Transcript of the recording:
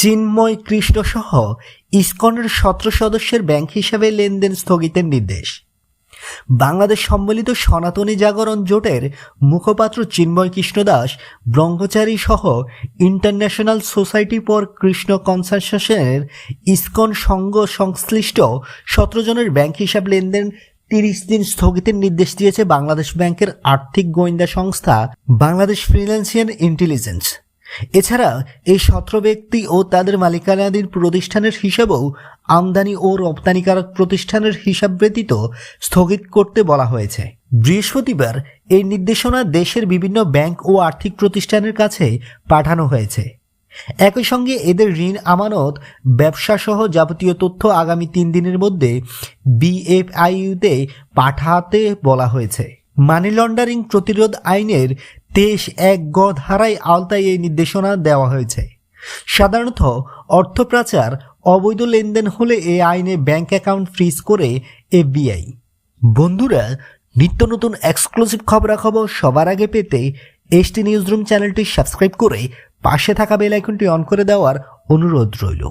চিন্ময় কৃষ্ণ সহ ইসকনের সতেরো সদস্যের ব্যাংক হিসাবে লেনদেন স্থগিতের নির্দেশ। বাংলাদেশ সম্মিলিত সনাতনী জাগরণ জোটের মুখপাত্র চিন্ময় কৃষ্ণ দাস ব্রহ্মচারী সহ ইন্টারন্যাশনাল সোসাইটি ফর কৃষ্ণ কনসাসেশনের ইসকন সংঘ সংশ্লিষ্ট সতেরো জনের ব্যাংক হিসাব লেনদেন তিরিশ দিন স্থগিতের নির্দেশ দিয়েছে বাংলাদেশ ব্যাংকের আর্থিক গোয়েন্দা সংস্থা, বাংলাদেশ ফিনান্সিয়াল ইন্টেলিজেন্স। এছাড়া এই সতেরো ব্যক্তি ও তাদের মালিকানাধীন প্রতিষ্ঠানের হিসাবেও আমদানি ও রপ্তানিকারক প্রতিষ্ঠানের হিসাব ব্যতীত স্থগিত করতে বলা হয়েছে। বৃহস্পতিবার এই নির্দেশনা দেশের বিভিন্ন ব্যাংক ও আর্থিক প্রতিষ্ঠানের কাছে পাঠানো হয়েছে। একই সঙ্গে এদের ঋণ আমানত ব্যবসা সহ যাবতীয় তথ্য আগামী তিন দিনের মধ্যে বিএফআইইউতে পাঠাতে বলা হয়েছে। মানি লন্ডারিং প্রতিরোধ আইনের তেইশ এক গ ধারায় আওতায় এই নির্দেশনা দেওয়া হয়েছে। সাধারণত অর্থ পাচার অবৈধ লেনদেন হলে এই আইনে ব্যাংক অ্যাকাউন্ট ফ্রিজ করে এফবিআই। বন্ধুরা, নিত্য নতুন এক্সক্লুসিভ খবরাখবর সবার আগে পেতে এসটি নিউজ রুম চ্যানেলটি সাবস্ক্রাইব করে পাশে থাকা বেল আইকনটি অন করে দেওয়ার অনুরোধ রইল।